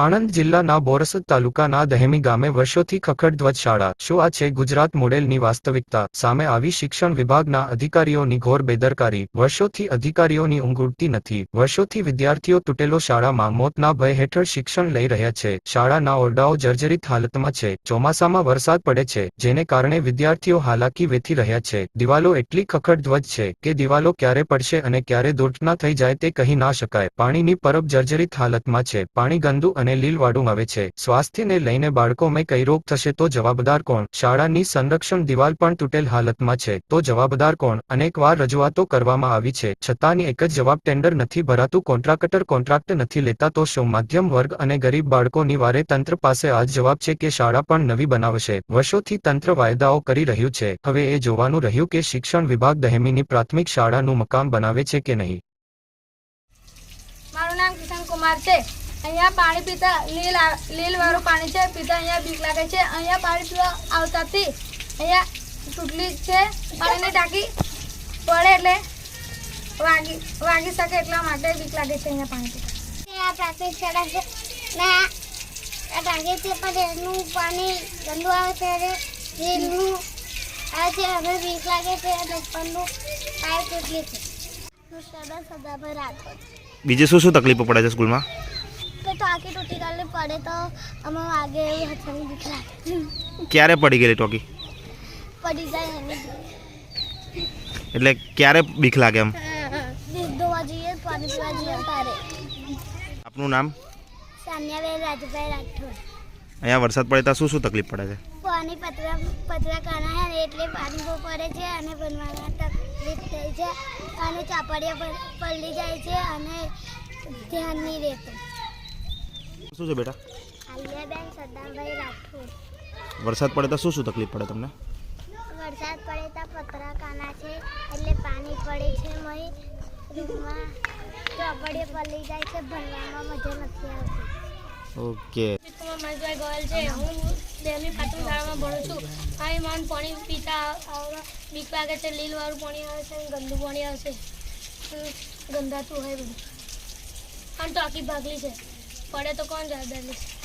આણંદ જિલ્લાના બોરસદ તાલુકાના દહેમી ગામે વર્ષોથી ખખડધ્વજ શાળા, શું આ છે ગુજરાત મોડેલની વાસ્તવિકતા? સામે આવી શિક્ષણ વિભાગના અધિકારીઓની ઘોર બેદરકારી, વર્ષોથી અધિકારીઓની ઊંઘ ઉડતી નથી, વર્ષોથી વિદ્યાર્થીઓ તૂટેલો શાળામાં મોતના ભય હેઠળ શિક્ષણ લઈ રહ્યા છે, શાળાના ઓરડાઓ જર્જરિત હાલતમાં છે, ચોમાસામાં વરસાદ પડે છે, જેને કારણે વિદ્યાર્થીઓ હાલાકી વેઠી રહ્યા છે, દિવાલો એટલી ખખડધ્વજ છે કે દિવાલો ક્યારે પડશે અને ક્યારે દુર્ઘટના થઈ જાય તે કહી ના શકાય, પાણીની પરબ જર્જરિત હાલતમાં છે, પાણી ગંદુ અને લીલવાડું આવે છે. સ્વાસ્થ્યને લઈને બાળકોમાં કઈ રોગ થશે તો જવાબદાર કોણ? શાળાની સંરક્ષણ દિવાલ પણ તૂટેલ હાલતમાં છે. તો જવાબદાર કોણ? અનેકવાર રજૂઆતો કરવામાં આવી છે. છતાંની એક જ જવાબ ટેન્ડર નથી ભરાતું. કોન્ટ્રાક્ટર કોન્ટ્રાક્ટ નથી લેતા તો શું મધ્યમ વર્ગ અને ગરીબ બાળકોની વારે તંત્ર પાસે આ જવાબ છે કે શાળા પણ નવી બનાવશે? વર્ષોથી તંત્ર વાયદાઓ કરી રહ્યું છે. હવે એ જોવાનું રહ્યું કે શિક્ષણ વિભાગ દહેમીની પ્રાથમિક શાળાનું મકામ બનાવે છે કે નહીં? નામ કિશન કુમાર છે. અહીંયા પાણી પીતા લીલ લીલવાળું પાણી છે, પીતા અહીંયા બીક લાગે છે. અહીંયા પાણી પીવા આવતાથી અહીંયા તૂટલી છે, પાણીને ટાંકી પડે એટલે વાગી વાગી શકે એટલા માટે બીક લાગે છે અહીંયા પાણી પીતા. આ પ્રાથમિક છે. ના, આ ટાંકી છે, પણ એનું પાણી ગંદુ આવે ત્યારે અને આવે છે. હવે બીક લાગે છે. અને ઉપરનું તૂટલી છે હું સદા સદાભાઈ રાઠોડ બીજે શું શું તકલીફો પડે છે સ્કૂલમાં? ટોકી તૂટી ગયેલી પડે તો અમે વાગે એવું હથાની બીક ક્યારે પડી ગયેલી ટોકી? પડી જાય એટલે ક્યારે બીક લાગે એમ? બીક જઈએ પાણી પીવા જઈએ તારે. આપનું નામ? સાન્યાબેન રાજભાઈ રાઠોડ. અહીંયા વરસાદ પડે તો શું શું તકલીફ પડે છે? પાણી પતરા પતરા કાના એટલે પાણી બહુ પડે છે અને બનવાના તકલીફ થઈ છે. અને ચાપડિયા પલળી જાય છે અને ધ્યાન નહીં રહેતું. શું છે બેટા? આલિયાબેન સદાભાઈ રાઠોડ. વરસાદ પડે તો શું શું તકલીફ પડે તમને? વરસાદ પડે તો પતરા કાના છે એટલે પાણી પડે છે મય. રૂમમાં ચોપડીએ પલળી જાય છે ભણવામાં મજા નથી આવતી. ઓકે. મજા ગોયલ છે હું દેહની પાટણ શાળામાં ભણું છું. અહીં મન પાણી પીતા બીક લાગે છે, લીલવાળું પાણી આવે છે, ગંદુ પાણી આવે છે. ગંધાતું હોય બધું. અને આખી ભાગલી છે. પડે તો કોણ જવાબદારી લેશે